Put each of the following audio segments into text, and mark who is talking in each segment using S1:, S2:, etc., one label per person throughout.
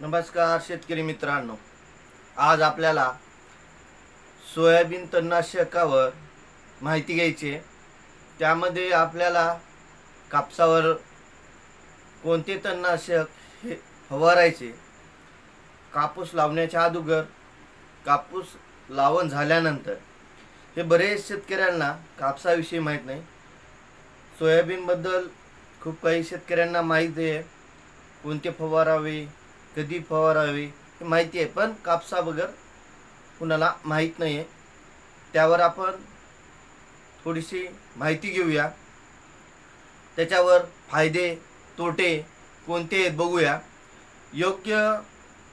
S1: नमस्कार शेतकरी मित्रांनो. आज आपल्याला सोयाबीन तणनाशकावर माहिती घ्यायची आहे. त्यामध्ये आपल्याला कापसावर कोणते तणनाशक हे फवारायचे? कापूस लावण्याच्या अगोदर कापूस लावण झाल्यानंतर हे बरेच शेतकऱ्यांना कापसाविषयी माहीत नाही. सोयाबीनबद्दल खूप काही शेतकऱ्यांना माहिती आहे. कोणते फवारावे? कधी फवारावी हे माहिती आहे पण कापसाबगर कुणाला माहीत नाही आहे त्यावर आपण थोडीशी माहिती घेऊया. त्याच्यावर फायदे तोटे कोणते आहेत बघूया. योग्य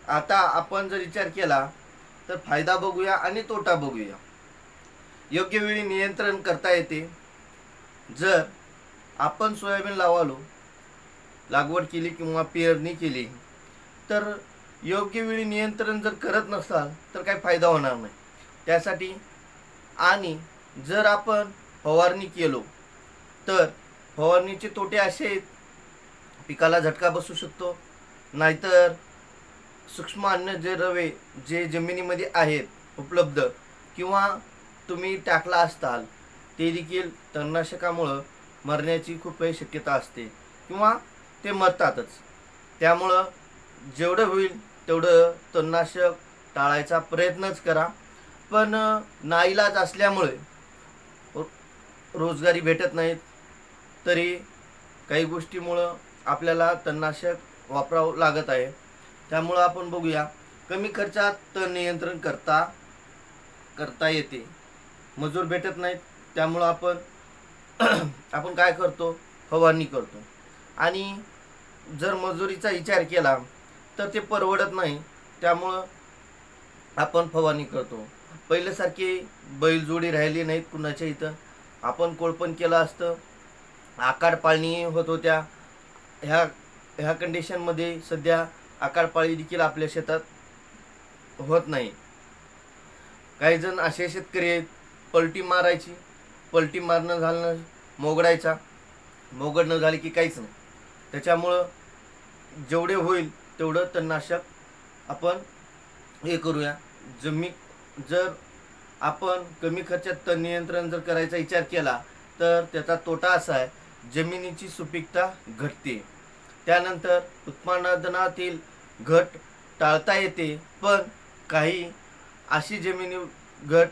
S1: आता आपण जर विचार केला तर फायदा बघूया आणि तोटा बघूया. योग्य वेळी नियंत्रण करता येते. जर आपण सोयाबीन लावालो लागवड केली किंवा पेरणी केली तर योग्य वेळी नियंत्रण जर करत नसाल तर काही फायदा होणार नाही. त्यासाठी आणि जर आपण फवारणी केलो तर फवारणीचे तोटे असे आहेत पिकाला झटका बसू शकतो नाहीतर सूक्ष्म अन्न जे रवे जे जमिनीमध्ये आहेत उपलब्ध किंवा तुम्ही टाकला असताल ते देखील तणनाशकामुळं मरण्याची खूप काही शक्यता असते किंवा ते मरतातच. त्यामुळं जेवढं होईल तेवढं तणनाशक टाळायचा प्रयत्नच करा. पण नाईलाज असल्यामुळे रोजगारी भेटत नाहीत. तरी काही गोष्टीमुळं आपल्याला तणनाशक वापरावं लागत आहे. त्यामुळं आपण बघूया कमी खर्चात तण नियंत्रण करता करता येते. मजूर भेटत नाहीत त्यामुळं आपण आपण काय करतो? फवारणी करतो. आणि जर मजुरीचा विचार केला तर ते परवडत नाही. त्यामुळं आपण फवारणी करतो. पहिल्यासारखी बैलजोडी राहिली नाहीत कुणाच्या इथं. आपण कोळपण केलं असतं. आकाड पाळणी होत होत्या. ह्या ह्या कंडिशनमध्ये सध्या आकाड पाळी देखील आपल्या शेतात होत नाही. काही जण असे शेतकरी आहेत पलटी मारायची पलटी मारणं झालं मोगडायचा. मोगड न झाले की काहीच नाही. त्याच्यामुळं जेवढे होईल तेवढं तणनाशक आपण हे करूया. जमी जर आपण कमी खर्चात तण नियंत्रण जर करायचा विचार केला तर त्याचा तोटा असा आहे जमिनीची सुपीकता घटते. त्यानंतर उत्पादनातील घट टाळता येते पण काही अशी जमिनी घट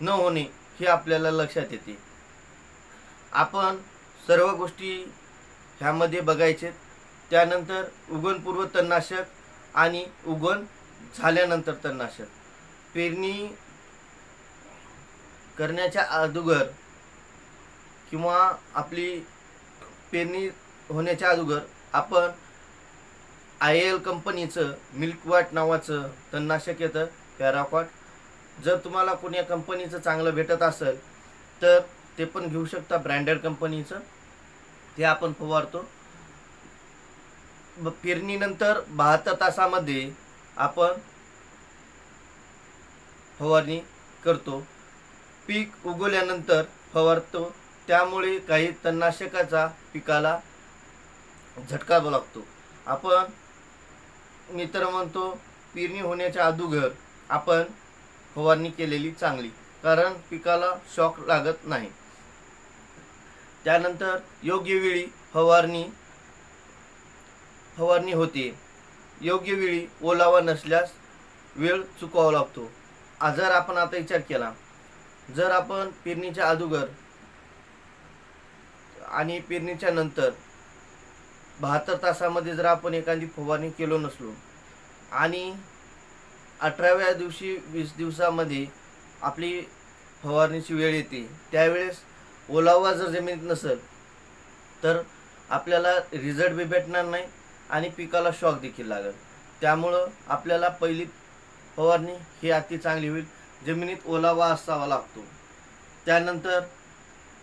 S1: न होणे हे आपल्याला लक्षात येते. आपण सर्व गोष्टी ह्यामध्ये बघायचे त्यानंतर उगवणपूर्व तणनाशक आणि उगवण झाल्यानंतर तणनाशक. पेरणी करण्याच्या अगोदर किंवा आपली पेरणी होण्याच्या अगोदर आपण आय एल कंपनीचं मिल्कवाट नावाचं तणनाशक येतं पॅराकॉट. जर तुम्हाला कोण्या कंपनीचं चांगलं भेटत असेल तर ते पण घेऊ शकता ब्रँडेड कंपनीचं. ते आपण फवारतो. पेरणीनंतर बहात्तर तासामध्ये आपण फवारणी करतो. पीक उगवल्यानंतर फवारतो. त्यामुळे काही तणनाशकाचा पिकाला झटका लागतो. आपण मी तर म्हणतो पेरणी होण्याच्या अगोदर आपण फवारणी केलेली चांगली कारण पिकाला शॉक लागत नाही. त्यानंतर योग्य वेळी फवारणी फवारणी होते. योग्य वेळी ओलावा नसल्यास वेळ चुकवावा लागतो. आ- जर आपण आता विचार केला. जर आपण पेरणीच्या अगोदर आणि पेरणीच्या नंतर बहात्तर तासामध्ये जर आपण एखादी फवारणी केलो नसलो आणि अठराव्या दिवशी वीस दिवसामध्ये आपली फवारणीची वेळ येते त्यावेळेस ओलावा जर जमिनीत नसेल तर आपल्याला रिझल्ट बी भेटणार नाही. आणि पिकाला शॉक देखील लागेल. त्यामुळं आपल्याला पहिली फवारणी ही अति चांगली होईल. जमिनीत ओलावा असावा लागतो. त्यानंतर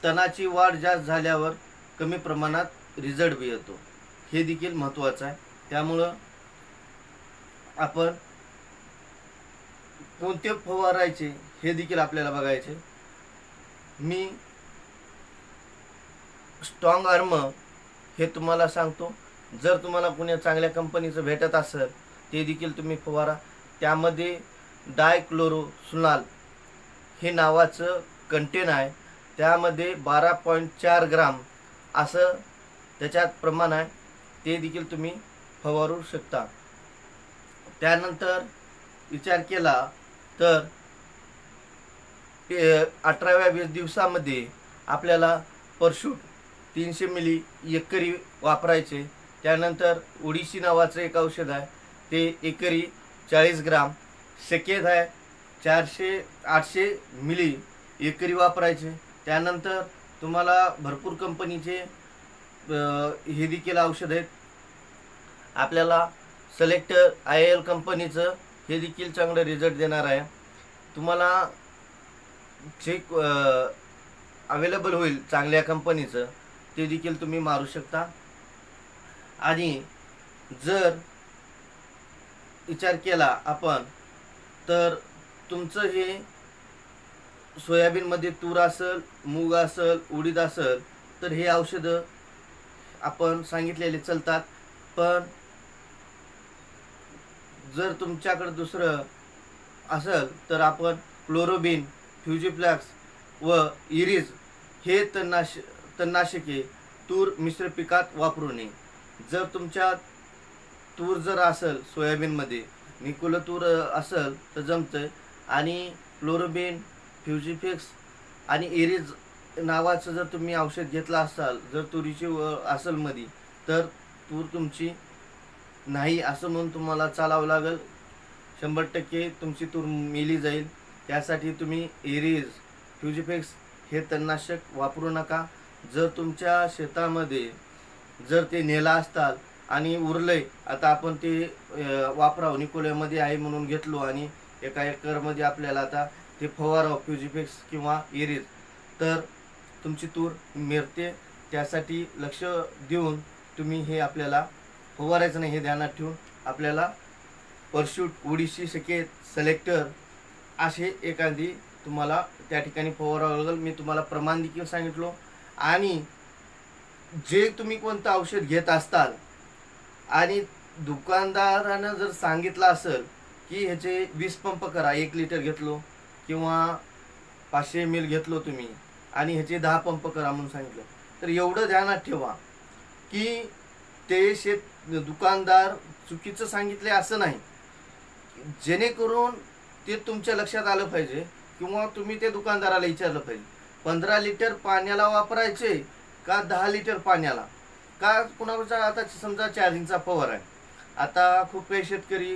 S1: तणाची वाढ जास्त झाल्यावर कमी प्रमाणात रिझल्ट बी येतो. हे देखील महत्त्वाचं आहे. त्यामुळं आपण कोणते फवारायचे हे देखील आपल्याला बघायचे. मी स्ट्रॉंग आर्म हे तुम्हाला सांगतो. जर तुम्हाला कुण्या चांगल्या कंपनीचं भेटत असेल ते देखील तुम्ही फवारा. त्यामध्ये डायक्लोरोसुनाल हे नावाचं कंटेन आहे. त्यामध्ये बारा पॉईंट चार ग्राम असं त्याच्यात प्रमाण आहे. ते देखील तुम्ही फवारू शकता. त्यानंतर विचार केला तर ते अठराव्या वीस दिवसामध्ये आपल्याला परशूट तीनशे मिली एकरी वापरायचे. त्यानंतर ओडिशी नावाचं एक औषध आहे. ते एकरी चाळीस ग्राम. शकेत आहे चारशे आठशे मिली एकरी वापरायचे. त्यानंतर तुम्हाला भरपूर कंपनीचे हे देखील औषध आहेत. आपल्याला सिलेक्टर आय एल कंपनीचं हे देखील चांगलं रिझल्ट देणार आहे. तुम्हाला जे अवेलेबल होईल चांगल्या कंपनीचं ते देखील तुम्ही मारू शकता. आणि जर विचार केला आपण तर तुमचं हे सोयाबीनमध्ये तूर असेल मूग असेल उडीद असेल तर हे औषधं आपण सांगितलेले चालतात. पण जर तुमच्याकडे दुसरं असेल तर आपण क्लोरोबिन फ्युजिफ्लॅक्स व इरिज हे तणनाश तणनाशके तूर मिश्र पिकात वापरू नये. जर तुमच्या तूर जर असेल सोयाबीनमध्ये निकोल तूर असेल तर जमतं आणि क्लोरोबिन फ्युजिफिक्स आणि एरीज नावाचं जर तुम्ही औषध घेतलं असाल जर तुरीची व असेल मध्ये तर तूर तुमची नाही असं म्हणून तुम्हाला चालावं लागेल. शंभर टक्के तुमची तूर मेली जाईल. त्यासाठी तुम्ही एरीज फ्युजिफिक्स हे तणनाशक वापरू नका. जर तुमच्या शेतामध्ये जर ते नेला असताल आणि उरलंय आता आपण ते वापरावं. निकोल्यामध्ये आहे म्हणून घेतलो आणि एका एकरमध्ये आपल्याला आता ते फवारावं फ्युजिफेक्स किंवा एरीज तर तुमची तूर मिरते त्यासाठी लक्ष देऊन तुम्ही हे आपल्याला फवारायचं नाही हे ध्यानात ठेवून आपल्याला परशूट ओडिशी सकेत सिलेक्टर असे एखादी तुम्हाला त्या ठिकाणी फवारावं लागेल. मी तुम्हाला प्रमाण देखील सांगितलो. आणि जे तुम्ही कोणतं औषध घेत असताल आणि दुकानदारानं जर सांगितलं असेल की ह्याचे वीस पंप करा एक लिटर घेतलो किंवा पाचशे एम एल घेतलो तुम्ही आणि ह्याचे दहा पंप करा म्हणून सांगितलं तर एवढं ध्यानात ठेवा की ते शेत दुकानदार चुकीचं सांगितले असं नाही. जेणेकरून ते तुमच्या लक्षात आलं पाहिजे किंवा तुम्ही ते दुकानदाराला विचारलं पाहिजे. पंधरा लिटर पाण्याला वापरायचे का दहा लिटर पाण्याला? का कुणाचा आता समजा चार्जिंगचा फवारा आहे? आता खूप काही शेतकरी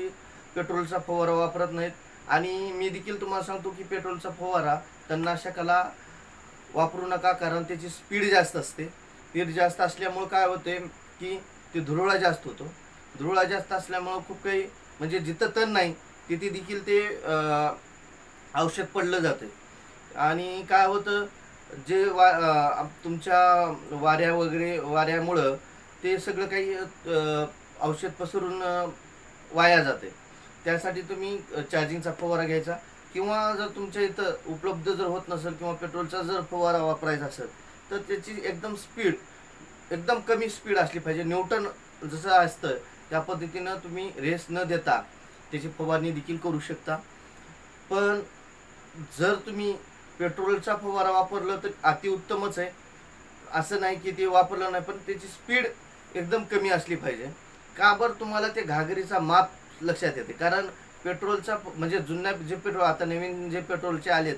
S1: पेट्रोलचा फवारा वापरत नाहीत. आणि मी देखील तुम्हाला सांगतो की पेट्रोलचा फवारा तणनाशकाला वापरू नका कारण त्याची स्पीड जास्त असते. स्पीड जास्त असल्यामुळं काय होते की ते धुरोळा जास्त होतो. धुरोळा जास्त असल्यामुळं खूप काही म्हणजे जिथं तण नाही तिथे देखील ते औषध पडलं जाते आणि काय होतं जे वा तुमच्या वाऱ्या वगैरे वाऱ्यामुळं ते सगळं काही औषध पसरून वाया जाते. त्यासाठी तुम्ही चार्जिंगचा फवारा घ्यायचा किंवा जर तुमच्या इथं उपलब्ध जर होत नसेल किंवा पेट्रोलचा जर फवारा वापरायचा असेल तर त्याची एकदम स्पीड एकदम कमी स्पीड असली पाहिजे. न्यूटन जसं असतं त्या पद्धतीनं तुम्ही रेस न देता त्याची फवारणी देखील करू शकता. पण जर तुम्ही पेट्रोलचा फवारा वापरलं तर अतिउत्तमच आहे. असं नाही की ते वापरलं नाही पण त्याची स्पीड एकदम कमी असली पाहिजे. का बरं तुम्हाला ते घागरीचा माप लक्षात येते? कारण पेट्रोलचा म्हणजे जुन्या जे पेट्रोल आता नवीन जे पेट्रोलचे आलेत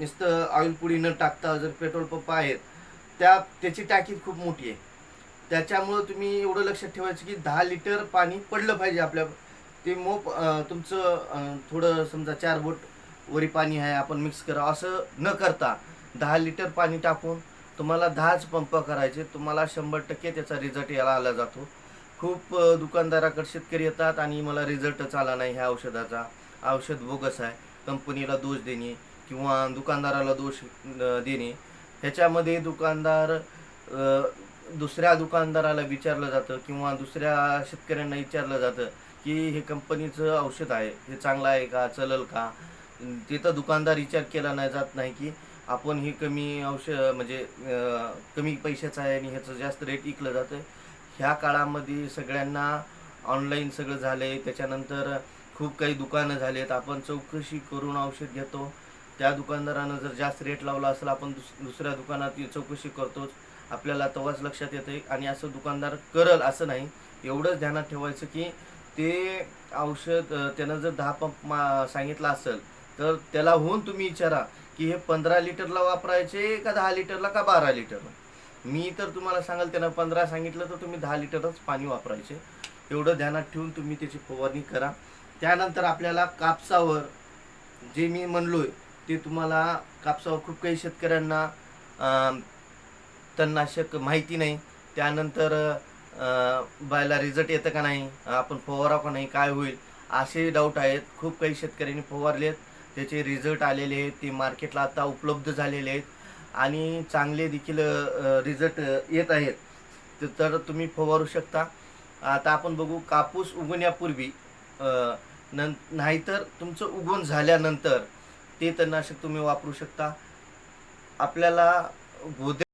S1: नुसतं ऑइल पुडी न टाकता जर पेट्रोल पंप आहेत त्या त्याची टाकी खूप मोठी आहे. त्याच्यामुळं तुम्ही एवढं लक्षात ठेवायचं की दहा लिटर पाणी पडलं पाहिजे आपल्या ते मोप तुमचं थोडं समजा चार बोट वरी पाणी आहे आपण मिक्स करा. असं न करता दहा लिटर पाणी टाकून तुम्हाला दहाच पंप करायचे. तुम्हाला शंभर टक्के त्याचा रिझल्ट याला आला जातो. खूप दुकानदाराकडे शेतकरी येतात आणि मला रिझल्टच आला नाही ह्या औषधाचा. औषध बोगस आहे. कंपनीला दोष देणे किंवा दुकानदाराला दोष देणे. ह्याच्यामध्ये दुकानदार दुसऱ्या दुकानदाराला विचारलं जातं किंवा दुसऱ्या शेतकऱ्यांना विचारलं जातं की हे कंपनीचं औषध आहे हे चांगलं आहे का चलल का? तिथं दुकानदार विचार केला नाही जात नाही की आपण ही कमी औषध म्हणजे कमी पैशाचं आहे आणि ह्याचं जास्त रेट विकलं जातं ह्या काळामध्ये सगळ्यांना ऑनलाईन सगळं झालं आहे त्याच्यानंतर खूप काही दुकानं झालेत. आपण चौकशी करून औषध घेतो. त्या दुकानदारानं जर जास्त रेट लावला असेल आपण दुस दुसऱ्या दुकानात ती चौकशी करतोच. आपल्याला तेव्हाच लक्षात येतं आणि असं दुकानदार करल असं नाही. एवढंच ध्यानात ठेवायचं की ते औषध त्यानं जर दहा पंप मा सांगितलं असेल तर त्याला होऊन तुम्ही विचारा की हे पंधरा लिटरला वापरायचे का दहा लिटरला का बारा लिटरला मी तर तुम्हाला सांगाल त्यांना पंधरा सांगितलं तर तुम्ही दहा लिटरच पाणी वापरायचे. एवढं ध्यानात ठेवून तुम्ही त्याची फवारणी करा. त्यानंतर आपल्याला कापसावर जे मी म्हणलो ते तुम्हाला कापसावर खूप काही शेतकऱ्यांना तणनाशक माहिती नाही. त्यानंतर बायला रिझल्ट येतं का नाही आपण फवारा का नाही काय होईल असे डाऊट आहेत. खूप काही शेतकऱ्यांनी फवारले आहेत त्याचे रिझल्ट आलेले आहेत ते मार्केटला आता उपलब्ध झालेले आहेत. आणि चांगले देखील रिझल्ट येत आहेत. तर तुम्ही फवारू शकता. आता आपण बघू कापूस उगवण्यापूर्वी न नं नाहीतर तुमचं उगवून झाल्यानंतर ते तणनाशक तुम्ही वापरू शकता. आपल्याला गोदे